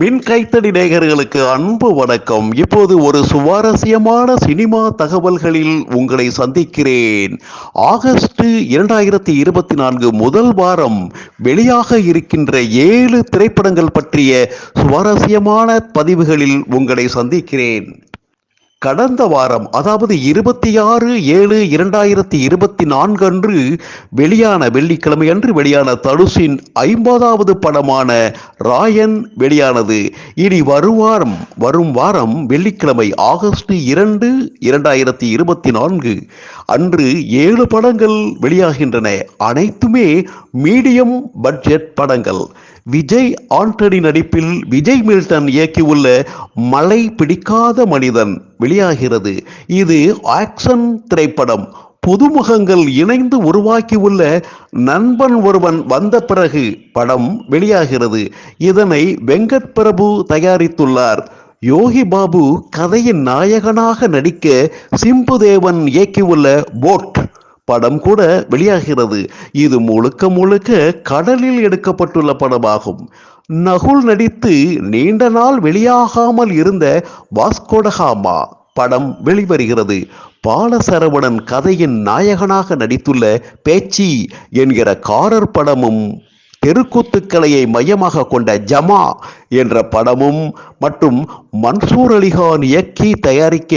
மின் கைத்தடி நேயர்களுக்கு அன்பு வணக்கம். இப்போது ஒரு சுவாரஸ்யமான சினிமா தகவல்களில் உங்களை சந்திக்கிறேன். ஆகஸ்ட் இரண்டாயிரத்தி இருபத்தி நான்கு முதல் வாரம் வெளியாக இருக்கின்ற ஏழு திரைப்படங்கள் பற்றிய சுவாரஸ்யமான பதிவுகளில் உங்களை சந்திக்கிறேன். கடந்த வாரம் அதாவது இருபத்தி ஆறு ஏழு இரண்டாயிரத்தி இருபத்தி நான்கு அன்று வெளியான வெள்ளிக்கிழமை அன்று வெளியான தனுஷின் ஐம்பதாவது படமான ராயன் வெளியானது. இனி வருவாரம் வரும் வாரம் வெள்ளிக்கிழமை ஆகஸ்ட் இரண்டு இரண்டாயிரத்தி இருபத்தி நான்கு. அன்று ஏழு படங்கள் வெளியாகின்றன. அனைத்துமே மீடியம் பட்ஜெட் படங்கள். விஜய் ஆண்டனி நடிப்பில் விஜய் மில்டன் இயக்கியுள்ள மலை பிடிக்காத மனிதன் வெளியாகிறது. இது ஆக்ஷன் திரைப்படம். புதுமுகங்கள் இணைந்து உருவாக்கியுள்ள நண்பன் ஒருவன் வந்த பிறகு படம் வெளியாகிறது. இதனை வெங்கட் பிரபு தயாரித்துள்ளார். யோகி பாபு கதையின் நாயகனாக நடிக்க சிம்புதேவன் இயக்கியுள்ள போட். படம் கூட வெளியாகிறது. இது முழுக்க முழுக்க கடலில் எடுக்கப்பட்டுள்ள படமாகும். நகுல் நடித்து நீண்ட நாள் வெளியாகாமல் இருந்த வாஸ்கோடகாமா படம் வெளிவருகிறது. பாலசரவணன் கதையின் நாயகனாக நடித்துள்ள பேச்சி என்கிற காரர் படமும் தெருக்கூத்துக்கலையை மையமாக கொண்ட ஜமா என்ற படமும் மற்றும் மன்சூர் அலிகான் இயக்கி தயாரிக்க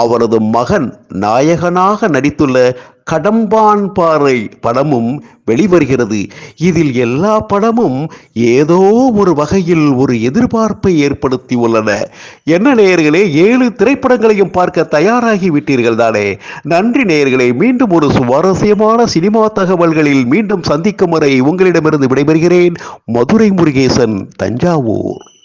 அவரது மகன் நாயகனாக நடித்துள்ள கடம்பான் பாறை படமும் வெளிவருகிறது. இதில் எல்லா படமும் ஏதோ ஒரு வகையில் ஒரு எதிர்பார்ப்பை ஏற்படுத்தி உள்ளன என்ன நேயர்களே ஏழு திரைப்படங்களையும் பார்க்க தயாராகி விட்டீர்கள் தானே? நன்றி நேயர்களே மீண்டும் ஒரு சுவாரஸ்யமான சினிமா தகவல்களில் மீண்டும் சந்திக்கும் வரை உங்களிடமிருந்து விடைபெறுகிறேன். மதுரை முருகேசன் தஞ்சாவூர்.